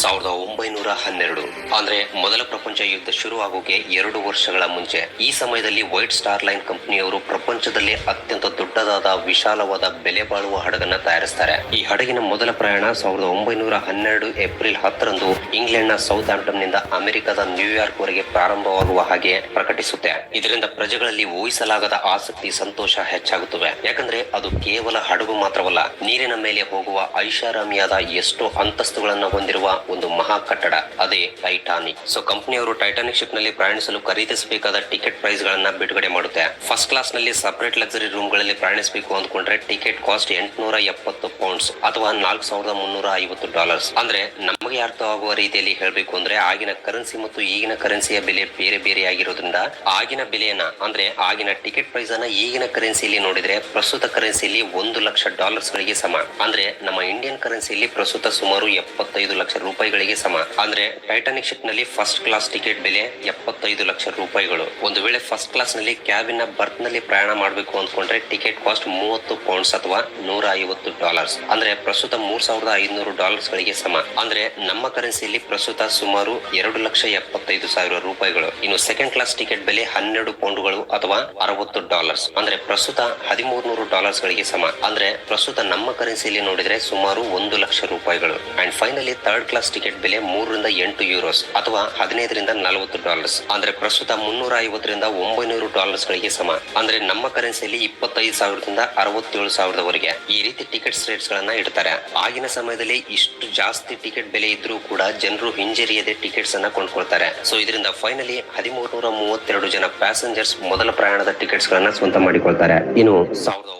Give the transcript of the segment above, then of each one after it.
ಸಾವಿರದ ಒಂಬೈನೂರ ಹನ್ನೆರಡು. ಅಂದ್ರೆ ಮೊದಲ ಪ್ರಪಂಚ ಯುದ್ಧ ಶುರುವಾಗೋಕೆ ಎರಡು ವರ್ಷಗಳ ಮುಂಚೆ. ಈ ಸಮಯದಲ್ಲಿ ವೈಟ್ ಸ್ಟಾರ್ ಲೈನ್ ಕಂಪನಿಯವರು ಪ್ರಪಂಚದಲ್ಲಿ ಅತ್ಯಂತ ದೊಡ್ಡದಾದ ವಿಶಾಲವಾದ ಬೆಲೆ ಬಾಳುವ ಹಡಗನ್ನ ತಯಾರಿಸ್ತಾರೆ. ಈ ಹಡಗಿನ ಮೊದಲ ಪ್ರಯಾಣ ಸಾವಿರದ ಒಂಬೈನೂರ ಹನ್ನೆರಡು ಏಪ್ರಿಲ್ ಹತ್ತರಂದು ಇಂಗ್ಲೆಂಡ್ನ ಸೌತ್ ಆಂಪ್ಟನ್ನಿಂದ ಅಮೆರಿಕದ ನ್ಯೂಯಾರ್ಕ್ ವರೆಗೆ ಪ್ರಾರಂಭವಾಗುವ ಹಾಗೆ ಪ್ರಕಟಿಸುತ್ತೆ. ಇದರಿಂದ ಪ್ರಜೆಗಳಲ್ಲಿ ಊಹಿಸಲಾಗದ ಆಸಕ್ತಿ, ಸಂತೋಷ ಹೆಚ್ಚಾಗುತ್ತವೆ. ಯಾಕಂದ್ರೆ ಅದು ಕೇವಲ ಹಡಗು ಮಾತ್ರವಲ್ಲ, ನೀರಿನ ಮೇಲೆ ಹೋಗುವ ಐಷಾರಾಮಿಯಾದ ಎಷ್ಟೋ ಅಂತಸ್ತುಗಳನ್ನು ಹೊಂದಿರುವ ಒಂದು ಮಹಾ ಕಟ್ಟಡ, ಅದೇ ಟೈಟಾನಿಕ್ ಸೊ ಕಂಪನಿಯವರು ಟೈಟಾನಿಕ್ ಶಿಪ್ನಲ್ಲಿ ಪ್ರಯಾಣಿಸಲು ಖರೀದಿಸಬೇಕಾದ ಟಿಕೆಟ್ ಪ್ರೈಸ್ ಗಳನ್ನ ಬಿಡುಗಡೆ ಮಾಡುತ್ತೆ. ಫಸ್ಟ್ ಕ್ಲಾಸ್ನಲ್ಲಿ ಸಪರೇಟ್ ಲಕ್ಸರಿ ರೂಮ್ಗಳಲ್ಲಿ ಪ್ರಯಾಣಿಸಬೇಕು ಅಂದ್ಕೊಂಡ್ರೆ ಟಿಕೆಟ್ ಕಾಸ್ಟ್ ಎಂಟುನೂರ ಎಪ್ಪತ್ತು ಪೌಂಡ್ಸ್ ಅಥವಾ ನಾಲ್ಕು ಸಾವಿರದ ಮುನ್ನೂರ ಐವತ್ತು ಡಾಲರ್ಸ್ ಅಂದ್ರೆ ನಮಗೆ ಅರ್ಥವಾಗುವ ರೀತಿಯಲ್ಲಿ ಹೇಳಬೇಕು ಅಂದ್ರೆ ಆಗಿನ ಕರೆನ್ಸಿ ಮತ್ತು ಈಗಿನ ಕರೆನ್ಸಿಯ ಬೆಲೆ ಬೇರೆ ಬೇರೆ ಆಗಿರೋದ್ರಿಂದ ಆಗಿನ ಬೆಲೆಯನ್ನ, ಅಂದ್ರೆ ಆಗಿನ ಟಿಕೆಟ್ ಪ್ರೈಸ್ ಅನ್ನ ಈಗಿನ ಕರೆನ್ಸಿಯಲ್ಲಿ ನೋಡಿದ್ರೆ ಪ್ರಸ್ತುತ ಕರೆನ್ಸಿಯಲ್ಲಿ ಒಂದು ಲಕ್ಷ ಡಾಲರ್ಸ್ ಗಳಿಗೆ ಸಮ. ಅಂದ್ರೆ ನಮ್ಮ ಇಂಡಿಯನ್ ಕರೆನ್ಸಿಯಲ್ಲಿ ಪ್ರಸ್ತುತ ಸುಮಾರು ಎಪ್ಪತ್ತೈದು ಲಕ್ಷ ರೂಪಾಯಿಗಳಿಗೆ ಸಮ. ಅಂದ್ರೆ ಟೈಟಾನಿಕ್ ಶಿಪ್ನಲ್ಲಿ ಫಸ್ಟ್ ಕ್ಲಾಸ್ ಟಿಕೆಟ್ ಬೆಲೆ ಎಪ್ಪತ್ತೈದು ಲಕ್ಷ ರೂಪಾಯಿಗಳು. ಒಂದು ವೇಳೆ ಫಸ್ಟ್ ಕ್ಲಾಸ್ನಲ್ಲಿ ಕ್ಯಾಬಿನ ಬರ್ತ್ನಲ್ಲಿ ಪ್ರಯಾಣ ಮಾಡಬೇಕು ಅಂದ್ಕೊಂಡ್ರೆ ಟಿಕೆಟ್ ಕಾಸ್ಟ್ ಮೂವತ್ತು ಪೌಂಡ್ಸ್ ಅಥವಾ ನೂರ ಐವತ್ತು ಡಾಲರ್ಸ್ ಅಂದ್ರೆ ಪ್ರಸ್ತುತ ಮೂರ್ ಸಾವಿರದ ಐದುನೂರು ಡಾಲರ್ಸ್ ಗಳಿಗೆ ಸಮ. ಅಂದ್ರೆ ನಮ್ಮ ಕರೆನ್ಸಿಯಲ್ಲಿ ಪ್ರಸ್ತುತ ಸುಮಾರು ಎರಡು ಲಕ್ಷ ಎಪ್ಪತ್ತೈದು ಸಾವಿರ ರೂಪಾಯಿಗಳು. ಇನ್ನು ಸೆಕೆಂಡ್ ಕ್ಲಾಸ್ ಟಿಕೆಟ್ ಬೆಲೆ ಹನ್ನೆರಡು ಪೌಂಡ್ಗಳು ಅಥವಾ ಅರವತ್ತು ಡಾಲರ್ಸ್ ಅಂದ್ರೆ ಪ್ರಸ್ತುತ ಹದಿಮೂರು ನೂರು ಡಾಲರ್ಸ್ ಗಳಿಗೆ ಸಮ. ಅಂದ್ರೆ ಪ್ರಸ್ತುತ ನಮ್ಮ ಕರೆನ್ಸಿಯಲ್ಲಿ ನೋಡಿದ್ರೆ ಸುಮಾರು ಒಂದು ಲಕ್ಷ ರೂಪಾಯಿಗಳು. And finally third class ticket ಬೆಲೆ ಮೂರರಿಂದ ಎಂಟು ಯೂರೋಸ್ ಅಥವಾ ಹದಿನೈದರಿಂದ ನಲವತ್ತು ಡಾಲರ್ಸ್ ಅಂದ್ರೆ ಪ್ರಸ್ತುತ ಮುನ್ನೂರ ಐವತ್ತರಿಂದ ಒಂಬೈನೂರು ಡಾಲರ್ಸ್ ಗಳಿಗೆ ಸಮ. ಅಂದ್ರೆ ನಮ್ಮ ಕರೆನ್ಸಿಯಲ್ಲಿ ಇಪ್ಪತ್ತೈದು ಸಾವಿರದಿಂದ ಅರವತ್ತೇಳು ಸಾವಿರದವರೆಗೆ ಈ ರೀತಿ ಟಿಕೆಟ್ಸ್ ರೇಟ್ಸ್ ಗಳನ್ನ ಇಡ್ತಾರೆ. ಆಗಿನ ಸಮಯದಲ್ಲಿ ಇಷ್ಟು ಜಾಸ್ತಿ ಟಿಕೆಟ್ ಬೆಲೆ ಇದ್ರೂ ಕೂಡ ಜನರು ಹಿಂಜರಿಯದೆ ಟಿಕೆಟ್ಸ್ ಅನ್ನ ಕೊಂಡ್ಕೊಳ್ತಾರೆ. ಸೊ ಇದರಿಂದ ಫೈನಲಿ ಹದಿಮೂರು ನೂರ ಮೂವತ್ತೆರಡು ಜನ ಪ್ಯಾಸೆಂಜರ್ಸ್ ಮೊದಲ ಪ್ರಯಾಣದ ಟಿಕೆಟ್ಸ್ ಗಳನ್ನ ಸ್ವಂತ ಮಾಡಿಕೊಳ್ತಾರೆ. ಇನ್ನು ಸಾವಿರದ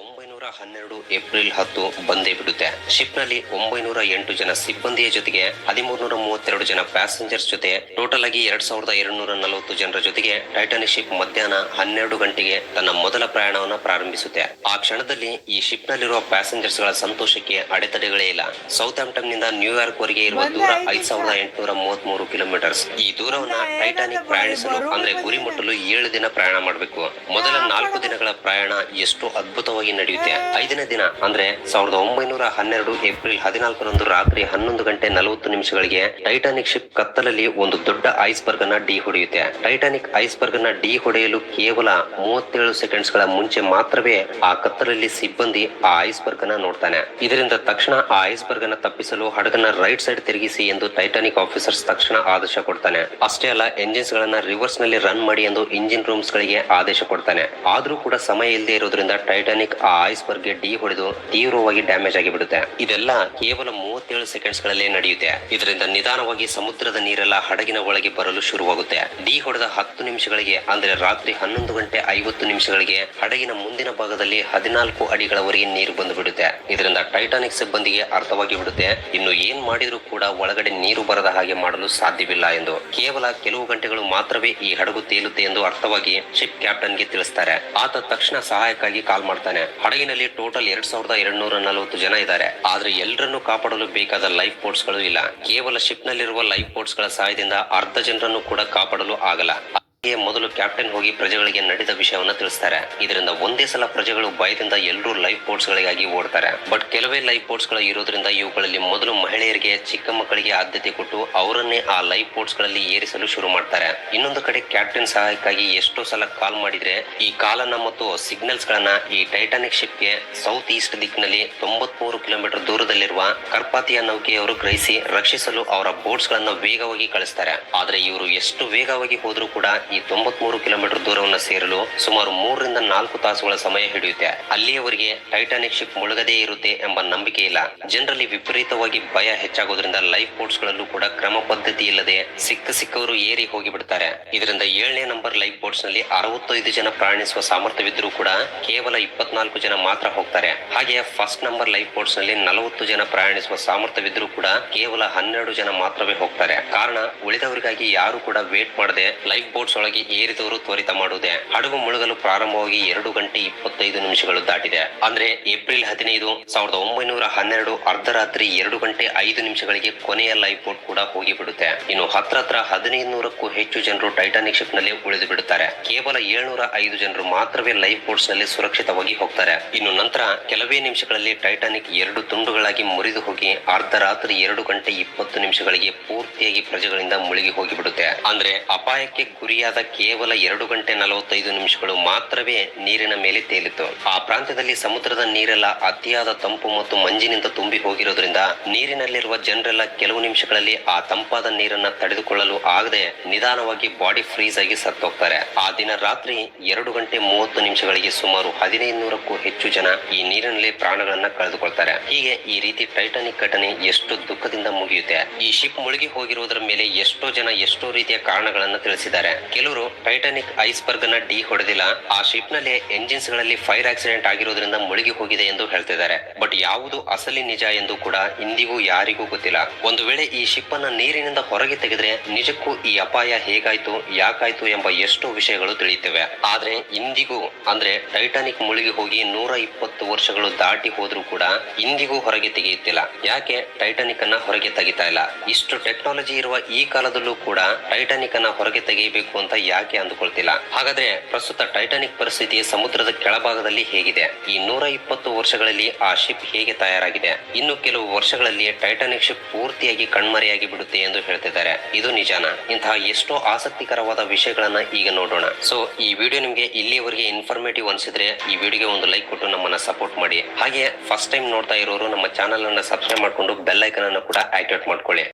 ಹನ್ನೆರಡು ಏಪ್ರಿಲ್ ಹತ್ತು ಬಂದೇ ಬಿಡುತ್ತೆ. ಶಿಪ್ನಲ್ಲಿ ಒಂಬೈನೂರ ಎಂಟು ಜನ ಸಿಬ್ಬಂದಿಯ ಜೊತೆಗೆ ಹದಿಮೂರ್ನೂರ ಮೂವತ್ತೆರಡು ಜನ ಪ್ಯಾಸೆಂಜರ್ಸ್ ಜೊತೆ, ಟೋಟಲ್ ಆಗಿ ಎರಡ್ ಸಾವಿರದ ಎರಡ್ನೂರ ನಲವತ್ತು ಜನರ ಜೊತೆಗೆ ಟೈಟಾನಿಕ್ ಶಿಪ್ ಮಧ್ಯಾಹ್ನ ಹನ್ನೆರಡು ಗಂಟೆಗೆ ತನ್ನ ಮೊದಲ ಪ್ರಯಾಣವನ್ನು ಪ್ರಾರಂಭಿಸುತ್ತೆ. ಆ ಕ್ಷಣದಲ್ಲಿ ಈ ಶಿಪ್ ನಲ್ಲಿರುವ ಪ್ಯಾಸೆಂಜರ್ಸ್ಗಳ ಸಂತೋಷಕ್ಕೆ ಅಡೆತಡೆಗಳೇ ಇಲ್ಲ. ಸೌತ್ ಆಂಪ್ಟನ್ನಿಂದ ನ್ಯೂಯಾರ್ಕ್ ವರೆಗೆ ಇರುವ ದೂರ ಐದ್ ಸಾವಿರದ ಎಂಟುನೂರ ಮೂವತ್ತ್ ಮೂರು ಕಿಲೋಮೀಟರ್ಸ್ ಈ ದೂರವನ್ನ ಟೈಟಾನಿಕ್ ಪ್ರಯಾಣಿಸಲು ಅಂದ್ರೆ ಗುರಿ ಮುಟ್ಟಲು ಏಳು ದಿನ ಪ್ರಯಾಣ ಮಾಡಬೇಕು. ಮೊದಲ ನಾಲ್ಕು ದಿನಗಳ ಪ್ರಯಾಣ ಎಷ್ಟು ಅದ್ಭುತವಾಗಿ ನಡೆಯುತ್ತೆ. ಐದನೇ ದಿನ ಅಂದ್ರೆ ಸಾವಿರದ ಒಂಬೈನೂರ ಹನ್ನೆರಡು ಏಪ್ರಿಲ್ ಹದಿನಾಲ್ಕರಂದು ರಾತ್ರಿ ಹನ್ನೊಂದು ಗಂಟೆ ನಲವತ್ತು ನಿಮಿಷಗಳಿಗೆ ಟೈಟಾನಿಕ್ ಶಿಪ್ ಕತ್ತಲಲ್ಲಿ ಒಂದು ದೊಡ್ಡ ಐಸ್ಬರ್ಗ್ ಅನ್ನ ಡಿ ಹೊಡೆಯುತ್ತೆ. ಟೈಟಾನಿಕ್ ಐಸ್ಬರ್ಗ್ ಅನ್ನ ಡಿ ಹೊಡೆಯಲು ಕೇವಲ ಮೂವತ್ತೇಳು ಸೆಕೆಂಡ್ಸ್ಗಳ ಮುಂಚೆ ಮಾತ್ರವೇ ಆ ಕತ್ತಲಲ್ಲಿ ಸಿಬ್ಬಂದಿ ಆ ಐಸ್ಬರ್ಗ್ ಅನ್ನ ನೋಡ್ತಾನೆ. ಇದರಿಂದ ತಕ್ಷಣ ಆ ಐಸ್ಬರ್ಗ್ ಅನ್ನ ತಪ್ಪಿಸಲು ಹಡಗನ್ನ ರೈಟ್ ಸೈಡ್ ತಿರುಗಿಸಿ ಎಂದು ಟೈಟಾನಿಕ್ ಆಫೀಸರ್ಸ್ ತಕ್ಷಣ ಆದೇಶ ಕೊಡ್ತಾನೆ. ಅಷ್ಟೇ ಅಲ್ಲ ಎಂಜಿನ್ಸ್ ಗಳನ್ನ ರಿವರ್ಸ್ನಲ್ಲಿ ರನ್ ಮಾಡಿ ಎಂದು ಇಂಜಿನ್ ರೂಮ್ಸ್ ಗಳಿಗೆ ಆದೇಶ ಕೊಡ್ತಾನೆ. ಆದ್ರೂ ಕೂಡ ಸಮಯ ಇಲ್ಲದೆ ಇರೋದ್ರಿಂದ ಟೈಟಾನಿಕ್ ಆ ಐಸ್ಬರ್ಗ್ಗೆ ಡಿ ಹೊಡೆದು ತೀವ್ರವಾಗಿ ಡ್ಯಾಮೇಜ್ ಆಗಿಬಿಡುತ್ತೆ. ಇದೆಲ್ಲ ಕೇವಲ ಮೂವತ್ತೇಳು ಸೆಕೆಂಡ್ಸ್ಗಳಲ್ಲಿ ನಡೆಯುತ್ತೆ. ಇದರಿಂದ ನಿಧಾನವಾಗಿ ಸಮುದ್ರದ ನೀರೆಲ್ಲ ಹಡಗಿನ ಒಳಗೆ ಬರಲು ಶುರುವಾಗುತ್ತೆ. ಡಿ ಹೊಡೆದ ಹತ್ತು ನಿಮಿಷಗಳಿಗೆ, ಅಂದ್ರೆ ರಾತ್ರಿ ಹನ್ನೊಂದು ಗಂಟೆ ಐವತ್ತು ನಿಮಿಷಗಳಿಗೆ ಹಡಗಿನ ಮುಂದಿನ ಭಾಗದಲ್ಲಿ ಹದಿನಾಲ್ಕು ಅಡಿಗಳವರೆಗೆ ನೀರು ಬಂದು ಬಿಡುತ್ತೆ ಇದರಿಂದ ಟೈಟಾನಿಕ್ ಸಿಬ್ಬಂದಿಗೆ ಅರ್ಥವಾಗಿ ಬಿಡುತ್ತೆ ಇನ್ನು ಏನ್ ಮಾಡಿದ್ರು ಕೂಡ ಒಳಗಡೆ ನೀರು ಬರದ ಹಾಗೆ ಮಾಡಲು ಸಾಧ್ಯವಿಲ್ಲ ಎಂದು. ಕೇವಲ ಕೆಲವು ಗಂಟೆಗಳು ಮಾತ್ರವೇ ಈ ಹಡಗು ತೇಲುತ್ತೆ ಎಂದು ಅರ್ಥವಾಗಿ ಶಿಪ್ ಕ್ಯಾಪ್ಟನ್ಗೆ ತಿಳಿಸ್ತಾರೆ. ಆತ ತಕ್ಷಣ ಸಹಾಯಕ್ಕಾಗಿ ಕಾಲ್ ಮಾಡ್ತಾನೆ. ಹಡಗಿನಲ್ಲಿ ಟೋಟಲ್ ಎರಡ್ ಸಾವಿರದ ಎರಡ್ನೂರ ನಲವತ್ತು ಜನ ಇದ್ದಾರೆ. ಆದ್ರೆ ಎಲ್ಲರನ್ನು ಕಾಪಾಡಲು ಬೇಕಾದ ಲೈಫ್ ಬೋಟ್ಸ್ಗಳು ಇಲ್ಲ. ಕೇವಲ ಶಿಪ್ ನಲ್ಲಿರುವ ಲೈಫ್ ಬೋಟ್ಸ್ಗಳ ಸಹಾಯದಿಂದ ಅರ್ಧ ಜನರನ್ನು ಕೂಡ ಕಾಪಾಡಲು ಆಗಲ್ಲ. ಮೊದಲು ಕ್ಯಾಪ್ಟನ್ ಹೋಗಿ ಪ್ರಜೆಗಳಿಗೆ ನಡೆದ ವಿಷಯವನ್ನ ತಿಳಿಸ್ತಾರೆ. ಇದರಿಂದ ಒಂದೇ ಸಲ ಪ್ರಜೆಗಳು ಭಯದಿಂದ ಎಲ್ಲರೂ ಲೈಫ್ ಬೋಟ್ಸ್ ಗಳಿಗಾಗಿ ಓಡ್ತಾರೆ. ಬಟ್ ಕೆಲವೇ ಲೈಫ್ ಬೋಟ್ಸ್ಗಳು ಇರೋದ್ರಿಂದ ಇವುಗಳಲ್ಲಿ ಮೊದಲು ಮಹಿಳೆಯರಿಗೆ, ಚಿಕ್ಕ ಮಕ್ಕಳಿಗೆ ಆದ್ಯತೆ ಕೊಟ್ಟು ಅವರನ್ನೇ ಆ ಲೈಫ್ ಬೋಟ್ಸ್ಗಳಲ್ಲಿ ಏರಿಸಲು ಶುರು ಮಾಡ್ತಾರೆ. ಇನ್ನೊಂದು ಕಡೆ ಕ್ಯಾಪ್ಟನ್ ಸಹಾಯಕ್ಕಾಗಿ ಎಷ್ಟೋ ಸಲ ಕಾಲ್ ಮಾಡಿದ್ರೆ ಈ ಕಾಲನ್ನ ಮತ್ತು ಸಿಗ್ನಲ್ಸ್ ಗಳನ್ನ ಈ ಟೈಟಾನಿಕ್ ಶಿಪ್ಗೆ ಸೌತ್ ಈಸ್ಟ್ ದಿಕ್ಕಿನಲ್ಲಿ ತೊಂಬತ್ಮೂರು ಕಿಲೋಮೀಟರ್ ದೂರದಲ್ಲಿರುವ ಕರ್ಪಾತಿಯ ನೌಕೆಯವರು ಗ್ರಹಿಸಿ ರಕ್ಷಿಸಲು ಅವರ ಬೋಟ್ಸ್ ಗಳನ್ನ ವೇಗವಾಗಿ ಕಳಿಸ್ತಾರೆ. ಆದ್ರೆ ಇವರು ಎಷ್ಟು ವೇಗವಾಗಿ ಹೋದ್ರೂ ಕೂಡ ಈ ತೊಂಬತ್ಮೂರು ಕಿಲೋಮೀಟರ್ ದೂರವನ್ನು ಸೇರಲು ಸುಮಾರು ಮೂರರಿಂದ ನಾಲ್ಕು ತಾಸುಗಳ ಸಮಯ ಹಿಡಿಯುತ್ತೆ. ಅಲ್ಲಿಯವರಿಗೆ ಟೈಟಾನಿಕ್ ಶಿಪ್ ಮುಳುಗದೇ ಇರುತ್ತೆ ಎಂಬ ನಂಬಿಕೆ ಇಲ್ಲ. ಜನರಲ್ಲಿ ವಿಪರೀತವಾಗಿ ಭಯ ಹೆಚ್ಚಾಗೋದ್ರಿಂದ ಲೈಫ್ ಬೋಟ್ಸ್ ಗಳಲ್ಲೂ ಕೂಡ ಕ್ರಮ ಪದ್ಧತಿ ಇಲ್ಲದೆ ಸಿಕ್ಕ ಸಿಕ್ಕವರು ಏರಿ ಹೋಗಿ ಬಿಡ್ತಾರೆ ಇದರಿಂದ ಏಳನೇ ನಂಬರ್ ಲೈಫ್ ಬೋಟ್ಸ್ನಲ್ಲಿ ಅರವತ್ತೈದು ಜನ ಪ್ರಯಾಣಿಸುವ ಸಾಮರ್ಥ್ಯವಿದ್ದರೂ ಕೂಡ ಕೇವಲ ಇಪ್ಪತ್ನಾಲ್ಕು ಜನ ಮಾತ್ರ ಹೋಗ್ತಾರೆ. ಹಾಗೆ ಫಸ್ಟ್ ನಂಬರ್ ಲೈಫ್ ಬೋಟ್ಸ್ನಲ್ಲಿ ನಲವತ್ತು ಜನ ಪ್ರಯಾಣಿಸುವ ಸಾಮರ್ಥ್ಯವಿದ್ದರೂ ಕೂಡ ಕೇವಲ ಹನ್ನೆರಡು ಜನ ಮಾತ್ರವೇ ಹೋಗ್ತಾರೆ. ಕಾರಣ ಉಳಿದವರಿಗಾಗಿ ಯಾರು ಕೂಡ ವೇಟ್ ಮಾಡದೆ ಲೈಫ್ ಬೋಟ್ಸ್ ಒಳಗೆ ಏರಿದವರು ತ್ವರಿತ ಮಾಡುವುದೇ. ಹಡಗು ಮುಳುಗಲು ಪ್ರಾರಂಭವಾಗಿ ಎರಡು ಗಂಟೆ ಇಪ್ಪತ್ತೈದು ನಿಮಿಷಗಳು ದಾಟಿದೆ. ಅಂದ್ರೆ ಏಪ್ರಿಲ್ ಹದಿನೈದು ಸಾವಿರದ ಒಂಬೈನೂರ ಹನ್ನೆರಡು ಅರ್ಧರಾತ್ರಿ ಎರಡು ಗಂಟೆ ಐದು ನಿಮಿಷಗಳಿಗೆ ಕೊನೆಯ ಲೈಫ್ ಬೋಟ್ ಕೂಡ ಹೋಗಿಬಿಡುತ್ತೆ. ಇನ್ನು ಹತ್ರ ಹತ್ರ ಹದಿನೈದು ನೂರಕ್ಕೂ ಹೆಚ್ಚು ಜನರು ಟೈಟಾನಿಕ್ ಶಿಪ್ನಲ್ಲಿ ಉಳಿದು ಬಿಡುತ್ತಾರೆ. ಕೇವಲ ಏಳ್ನೂರ ಐದು ಜನರು ಮಾತ್ರವೇ ಲೈಫ್ ಬೋಟ್ಸ್ನಲ್ಲಿ ಸುರಕ್ಷಿತವಾಗಿ ಹೋಗ್ತಾರೆ. ಇನ್ನು ನಂತರ ಕೆಲವೇ ನಿಮಿಷಗಳಲ್ಲಿ ಟೈಟಾನಿಕ್ ಎರಡು ತುಂಡುಗಳಾಗಿ ಮುರಿದು ಹೋಗಿ ಅರ್ಧರಾತ್ರಿ ಎರಡು ಗಂಟೆ ಇಪ್ಪತ್ತು ನಿಮಿಷಗಳಿಗೆ ಪೂರ್ತಿಯಾಗಿ ಪ್ರಜೆಗಳಿಂದ ಮುಳುಗಿ ಹೋಗಿಬಿಡುತ್ತೆ. ಅಂದ್ರೆ ಅಪಾಯಕ್ಕೆ ಗುರಿಯಾದ ಕೇವಲ ಎರಡು ಗಂಟೆ ನಲವತ್ತೈದು ನಿಮಿಷಗಳು ಮಾತ್ರವೇ ನೀರಿನ ಮೇಲೆ ತೇಲಿತ್ತು. ಆ ಪ್ರಾಂತ್ಯದಲ್ಲಿ ಸಮುದ್ರದ ನೀರೆಲ್ಲ ಅತಿಯಾದ ತಂಪು ಮತ್ತು ಮಂಜಿನಿಂದ ತುಂಬಿ ಹೋಗಿರೋದ್ರಿಂದ ನೀರಿನಲ್ಲಿರುವ ಜನರೆಲ್ಲ ಕೆಲವು ನಿಮಿಷಗಳಲ್ಲಿ ಆ ತಂಪಾದ ನೀರನ್ನ ತಡೆದುಕೊಳ್ಳಲು ಆಗದೆ ನಿಧಾನವಾಗಿ ಬಾಡಿ ಫ್ರೀಸ್ ಆಗಿ ಸತ್ತೋಗ್ತಾರೆ. ಆ ದಿನ ರಾತ್ರಿ ಎರಡು ಗಂಟೆ ಮೂವತ್ತು ನಿಮಿಷಗಳಿಗೆ ಸುಮಾರು ಹದಿನೈದು ನೂರಕ್ಕೂ ಹೆಚ್ಚು ಜನ ಈ ನೀರಿನಲ್ಲಿ ಪ್ರಾಣಗಳನ್ನ ಕಳೆದುಕೊಳ್ತಾರೆ. ಹೀಗೆ ಈ ರೀತಿ ಟೈಟಾನಿಕ್ ಘಟನೆ ಎಷ್ಟು ದುಃಖದಿಂದ ಮುಗಿಯುತ್ತೆ. ಈ ಶಿಪ್ ಮುಳುಗಿ ಹೋಗಿರುವುದರ ಮೇಲೆ ಎಷ್ಟೋ ಜನ ಎಷ್ಟೋ ರೀತಿಯ ಕಾರಣಗಳನ್ನ ತಿಳಿಸಿದ್ದಾರೆ. ಕೆಲವರು ಟೈಟಾನಿಕ್ ಐಸ್ಬರ್ಗ್ನ ಡಿ ಹೊಡೆದಿಲ್ಲ. ಆ ಶಿಪ್ನಲ್ಲಿ ಎಂಜಿನ್ಸ್ಗಳಲ್ಲಿ ಫೈರ್ ಆಕ್ಸಿಡೆಂಟ್ ಆಗಿರೋದ್ರಿಂದ ಮುಳುಗಿ ಹೋಗಿದೆ ಎಂದು ಹೇಳ್ತಿದ್ದಾರೆ. ಬಟ್ ಯಾವುದು ಅಸಲಿ ನಿಜ ಎಂದು ಕೂಡ ಇಂದಿಗೂ ಯಾರಿಗೂ ಗೊತ್ತಿಲ್ಲ. ಒಂದು ವೇಳೆ ಈ ಶಿಪ್ ಅನ್ನ ನೀರಿನಿಂದ ಹೊರಗೆ ತೆಗೆದ್ರೆ ನಿಜಕ್ಕೂ ಈ ಅಪಾಯ ಹೇಗಾಯ್ತು, ಯಾಕಾಯ್ತು ಎಂಬ ಎಷ್ಟೋ ವಿಷಯಗಳು ತಿಳಿಯುತ್ತವೆ. ಆದ್ರೆ ಇಂದಿಗೂ, ಅಂದ್ರೆ ಟೈಟಾನಿಕ್ ಮುಳುಗಿ ಹೋಗಿ ನೂರ ಇಪ್ಪತ್ತು ವರ್ಷಗಳು ದಾಟಿ ಹೋದ್ರೂ ಕೂಡ ಇಂದಿಗೂ ಹೊರಗೆ ತೆಗೆಯುತ್ತಿಲ್ಲ. ಯಾಕೆ ಟೈಟಾನಿಕ್ ಅನ್ನ ಹೊರಗೆ ತೆಗಿತಾ ಇಲ್ಲ? ಇಷ್ಟು ಟೆಕ್ನಾಲಜಿ ಇರುವ ಈ ಕಾಲದಲ್ಲೂ ಕೂಡ ಟೈಟಾನಿಕ್ ಅನ್ನ ಹೊರಗೆ ತೆಗೆಯಬೇಕು ಅಂತ ಯಾಕೆ ಅಂದುಕೊಳ್ತಿಲ್ಲ? ಹಾಗಾದ್ರೆ ಪ್ರಸ್ತುತ ಟೈಟಾನಿಕ್ ಪರಿಸ್ಥಿತಿ ಸಮುದ್ರದ ಕೆಳಭಾಗದಲ್ಲಿ ಹೇಗಿದೆ? ಈ ನೂರ ಇಪ್ಪತ್ತು ವರ್ಷಗಳಲ್ಲಿ ಆ ಶಿಪ್ ಹೇಗೆ ತಯಾರಾಗಿದೆ? ಇನ್ನು ಕೆಲವು ವರ್ಷಗಳಲ್ಲಿ ಟೈಟಾನಿಕ್ ಶಿಪ್ ಪೂರ್ತಿಯಾಗಿ ಕಣ್ಮರೆಯಾಗಿ ಬಿಡುತ್ತೆ ಎಂದು ಹೇಳ್ತಿದ್ದಾರೆ. ಇದು ನಿಜಾನ? ಇಂತಹ ಎಷ್ಟೋ ಆಸಕ್ತಿಕರವಾದ ವಿಷಯಗಳನ್ನ ಈಗ ನೋಡೋಣ. ಸೊ ಈ ವಿಡಿಯೋ ನಿಮಗೆ ಇಲ್ಲಿಯವರೆಗೆ ಇನ್ಫಾರ್ಮೇಟಿವ್ ಅನ್ಸಿದ್ರೆ ಈ ವಿಡಿಯೋಗೆ ಒಂದು ಲೈಕ್ ಕೊಟ್ಟು ನಮ್ಮನ್ನ ಸಪೋರ್ಟ್ ಮಾಡಿ. ಹಾಗೆ ಫಸ್ಟ್ ಟೈಮ್ ನೋಡ್ತಾ ಇರೋರು ನಮ್ಮ ಚಾನಲ್ ಅನ್ನ ಸಬ್ಸ್ಕ್ರೈಬ್ ಮಾಡ್ಕೊಂಡು ಬೆಲ್ ಐಕನ್ ಅನ್ನು ಕೂಡ ಆಕ್ಟಿವೇಟ್ ಮಾಡ್ಕೊಳ್ಳಿ.